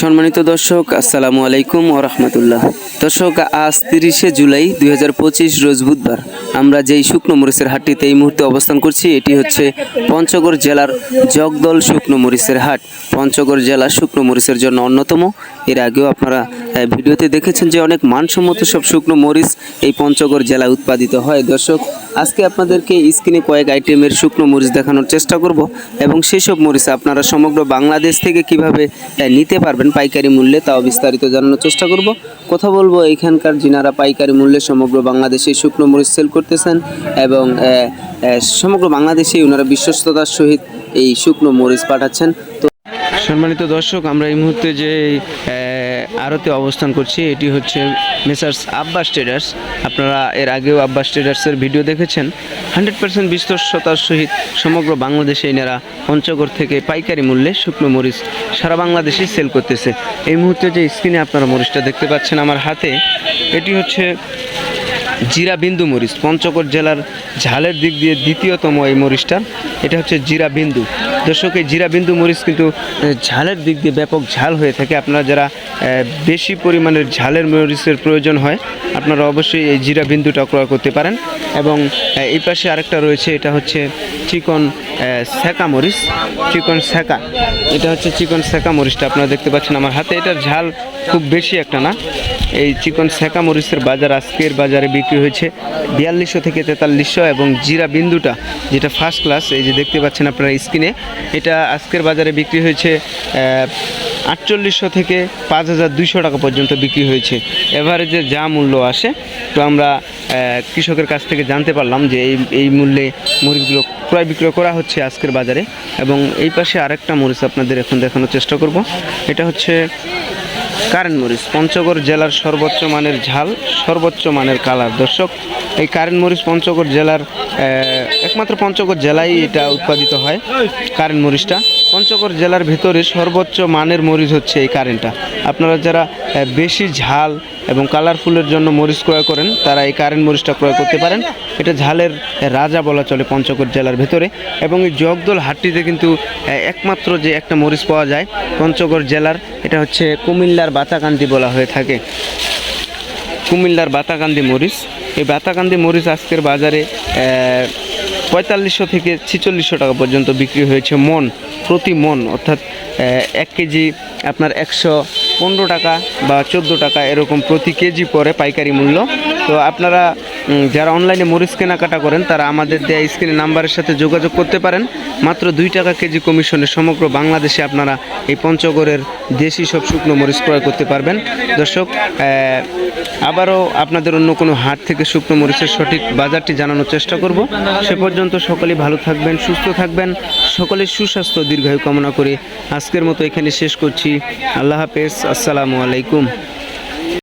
সম্মানিত দর্শক, আসসালামু আলাইকুম ও রহমতুল্লাহ। দর্শক, আজ তিরিশে জুলাই দুই হাজার পঁচিশ রোজ বুধবার। আমরা যেই শুকনো মরিচের হাটটিতে এই মুহূর্তে অবস্থান করছি, এটি হচ্ছে পঞ্চগড় জেলার জগদল শুকনো মরিচের হাট। পঞ্চগড় জেলা শুকনো মরিচের জন্য অন্যতম। এর আগেও আপনারা ভিডিওতে দেখেছেন যে অনেক মানসম্মত সব শুকনো মরিচ এই পঞ্চগড় জেলায় উৎপাদিত হয়। দর্শক, আজকে আপনাদেরকে স্ক্রিনে কয়েক আইটেমের শুকনো মরিচ দেখানোর চেষ্টা করব এবং সেই সব মরিচ আপনারা সমগ্র বাংলাদেশ থেকে কীভাবে নিতে পারবেন পাইকারি মূল্যে তাও বিস্তারিত জানানোর চেষ্টা করব। কথা বলব, এখানকার যিনারা পাইকারি মূল্যে সমগ্র বাংলাদেশে শুকনো মরিচ সেল করতেছেন এবং সমগ্র বাংলাদেশেই ওনারা বিশ্বস্ততার সহিত এই শুকনো মরিচ পাঠাচ্ছেন। তো সম্মানিত দর্শক, আমরা এই মুহূর্তে যে আরতে অবস্থান করছি, এটি হচ্ছে মেসার্স আব্বাস ট্রেডার্স। আপনারা এর আগেও আব্বাস ট্রেডার্সের ভিডিও দেখেছেন। হান্ড্রেড পার্সেন্ট বিশ্বস্ততার সহিত সমগ্র বাংলাদেশে এনারা পঞ্চগড় থেকে পাইকারি মূল্যে শুকনো মরিচ সারা বাংলাদেশে সেল করতেছে। এই মুহূর্তে যে স্ক্রিনে আপনারা মরিচটা দেখতে পাচ্ছেন আমার হাতে, এটি হচ্ছে জিরা বিন্দু মরিচ। পঞ্চগড় জেলার ঝালের দিক দিয়ে দ্বিতীয়তম এই মরিচটা। এটা হচ্ছে জিরা বিন্দু। দর্শক, এই জিরা বিন্দু মরিচ কিন্তু ঝালের দিক দিয়ে ব্যাপক ঝাল হয়ে থাকে। আপনারা যারা বেশি পরিমাণের ঝালের মরিচের প্রয়োজন হয়, আপনারা অবশ্যই এই জিরা বিন্দুটা ক্রয় করতে পারেন। এবং এই পাশে আরেকটা রয়েছে, এটা হচ্ছে চিকন সেকা মরিচ, চিকন সেকা। এটা হচ্ছে চিকন সেকা মরিচটা, আপনারা দেখতে পাচ্ছেন আমার হাতে। এটার ঝাল খুব বেশি একটা না। এই চিকন সেকা মরিচের বাজার আজকের বাজারে বিক্রি হয়েছে বিয়াল্লিশশো থেকে তেতাল্লিশশো এবং জিরা বিন্দুটা, যেটা ফার্স্ট ক্লাস এই যে দেখতে পাচ্ছেন আপনারা স্ক্রিনে এটা আজকের বাজারে বিক্রি হয়েছে আটচল্লিশশো থেকে পাঁচ হাজার দুইশো টাকা পর্যন্ত বিক্রি হয়েছে। এভারেজে যা মূল্য আসে, তো আমরা কৃষকের কাছ থেকে জানতে পারলাম যে এই এই মূল্যে মুরগিগুলো ক্রয় বিক্রয় করা হচ্ছে আজকের বাজারে। এবং এই পাশে আরেকটা মরিচ আপনাদের এখন দেখানোর চেষ্টা করব। এটা হচ্ছে কারেন্ট মরিচ পঞ্চগড় জেলার সর্বোচ্চ মানের ঝাল, সর্বোচ্চ মানের কালার। দর্শক, এই কারেন্ট মরিচ পঞ্চগড় জেলার একমাত্র পঞ্চগড় জেলায় এটা উৎপাদিত হয় কারেন্ট মরিচটা পঞ্চগড় জেলার ভেতরে সর্বোচ্চ মানের মরিচ হচ্ছে এই কারেন্টটা আপনারা যারা বেশি ঝাল এবং কালারফুলের জন্য মরিচ ক্রয় করেন, তারা এই কারেন্ট মরিচটা ক্রয় করতে পারেন। এটা ঝালের রাজা বলা চলে পঞ্চগড় জেলার ভেতরে এবং এই জগদল হাটটিতে কিন্তু একমাত্র যে একটা মরিচ পাওয়া যায়, পঞ্চগড় জেলার, এটা হচ্ছে কুমিল্লার বাতাকান্দি বলা হয়ে থাকে। কুমিল্লার বাতাকান্দি মরিচ। এই বাতাকান্দি মরিচ আজকের বাজারে পঁয়তাল্লিশশো থেকে ছেচল্লিশশো টাকা পর্যন্ত বিক্রি হয়েছে মন, প্রতি মন। অর্থাৎ এক কেজি আপনার একশো পনেরো টাকা বা চোদ্দ টাকা এরকম প্রতি কেজি পরে পাইকারি মূল্য। তো আপনারা যারা অনলাইনে মরিচ কেনাকাটা করেন, তারা আমাদের দেয়া স্ক্রিনে নাম্বারের সাথে যোগাযোগ করতে পারেন। মাত্র দুই টাকা কেজি কমিশনে সমগ্র বাংলাদেশে আপনারা এই পঞ্চগড়ের দেশি সব শুকনো মরিচ ক্রয় করতে পারবেন। দর্শক আবারও আপনাদের অন্য কোনো হাট থেকে শুকনো মরিচের সঠিক বাজারটি জানানোর চেষ্টা করব। সে পর্যন্ত সকলেই ভালো থাকবেন, সুস্থ থাকবেন সকলের সুস্বাস্থ্য, দীর্ঘায়ু কামনা করে আজকের মতো এখানে শেষ করছি। আল্লাহ হাফেজ, আসসালামু আলাইকুম।